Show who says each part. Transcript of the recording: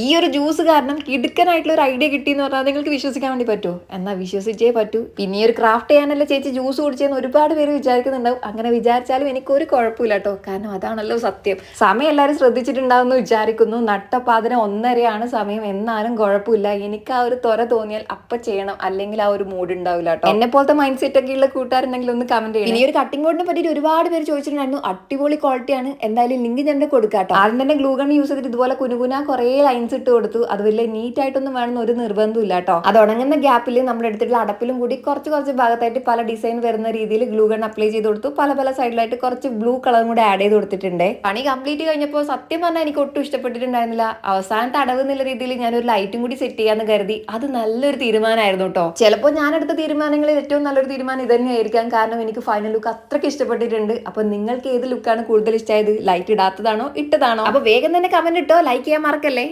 Speaker 1: ഈ ഒരു ജ്യൂസ് കാരണം കിടുക്കനായിട്ടുള്ള ഒരു ഐഡിയ കിട്ടി എന്ന് പറഞ്ഞാൽ നിങ്ങൾക്ക് വിശ്വസിക്കാൻ വേണ്ടി പറ്റുമോ? എന്നാൽ വിശ്വസിച്ചേ പറ്റൂ. പിന്നെ ഈ ഒരു ക്രാഫ്റ്റ് ചെയ്യാനല്ലേ ചേച്ചി ജ്യൂസ് കുടിച്ചെന്ന് ഒരുപാട് പേര് വിചാരിക്കുന്നുണ്ടാവും. അങ്ങനെ വിചാരിച്ചാലും എനിക്കൊരു കുഴപ്പമില്ല കേട്ടോ. കാരണം അതാണല്ലോ സത്യം. സമയം എല്ലാവരും ശ്രദ്ധിച്ചിട്ടുണ്ടാവുമെന്ന് വിചാരിക്കുന്നു. നട്ടപ്പാതിന് ഒന്നരയാണ് സമയം. എന്നാലും കുഴപ്പമില്ല. എനിക്ക് ആ ഒരു ത്വര തോന്നിയാൽ അപ്പൊ ചെയ്യണം. അല്ലെങ്കിൽ ആ ഒരു മൂഡ് ഉണ്ടാവില്ല കേട്ടോ. എന്നെ പോലത്തെ മൈൻഡ് സെറ്റ് ഒക്കെ ഉള്ള കൂട്ടുകാരുണ്ടെങ്കിൽ ഒന്ന് കമന്റ് ചെയ്യണം. ഈ ഒരു കട്ടിംഗ് ബോർഡിനെ പറ്റി ഒരുപാട് പേര് ചോദിച്ചിട്ടുണ്ടായിരുന്നു. അടിപൊളി ക്വാളിറ്റിയാണ് എന്തായാലും ലിങ്ക് ഞാൻ കൊടുക്കാം ആദ്യം തന്നെ ഗ്ലൂഗൺ യൂസ് ചെയ്തിട്ട് ഇതുപോലെ കുനുകുന കുറേ ലൈൻസ് ഇട്ട് കൊടുത്തു. അത് വലിയ നീറ്റ് ആയിട്ടൊന്നും വേണമെന്ന് ഒരു നിർബന്ധവും ഇല്ല കേട്ടോ അത് ഉണങ്ങുന്ന ഗ്യാപ്പിൽ നമ്മൾ എടുത്തിട്ടുള്ള അടപ്പിലും കൂടി കുറച്ച് കുറച്ച് ഭാഗത്തായിട്ട് പല ഡിസൈൻ വരുന്ന രീതിയിൽ ഗ്ലൂ ഗൺ അപ്ലൈ ചെയ്ത് കൊടുത്തു. പല പല സൈഡിലായിട്ട് കുറച്ച് ബ്ലൂ കളറും കൂടെ ആഡ് ചെയ്ത് കൊടുത്തിട്ടുണ്ട്. പണി കംപ്ലീറ്റ് കഴിഞ്ഞപ്പോൾ സത്യം പറഞ്ഞാൽ എനിക്ക് ഒട്ടും ഇഷ്ടപ്പെട്ടിട്ടുണ്ടായിരുന്നില്ല. അവസാനത്തെ അടവ് എന്നുള്ള രീതിയിൽ ഞാൻ ഒരു ലൈറ്റും കൂടി സെറ്റ് ചെയ്യാന്ന് കരുതി. അത് നല്ലൊരു തീരുമാനമായിരുന്നു കേട്ടോ ചിലപ്പോൾ ഞാൻ എടുത്ത തീരുമാനങ്ങളിൽ ഏറ്റവും നല്ലൊരു തീരുമാനം ഇത് തന്നെയായിരിക്കാം. കാരണം എനിക്ക് ഫൈനൽ ലുക്ക് അത്രയ്ക്ക് ഇഷ്ടപ്പെട്ടിട്ടുണ്ട്. അപ്പൊ നിങ്ങൾക്ക് ഏത് ലുക്കാണ് കൂടുതൽ ഇഷ്ടമായത് ലൈറ്റ് ഇടാത്തതാണോ? ഇട്ടതാണോ? അപ്പൊ വേഗം തന്നെ കമന്റ് ഇട്ടോ. ലൈക്ക് ചെയ്യാൻ മറക്കല്ലേ?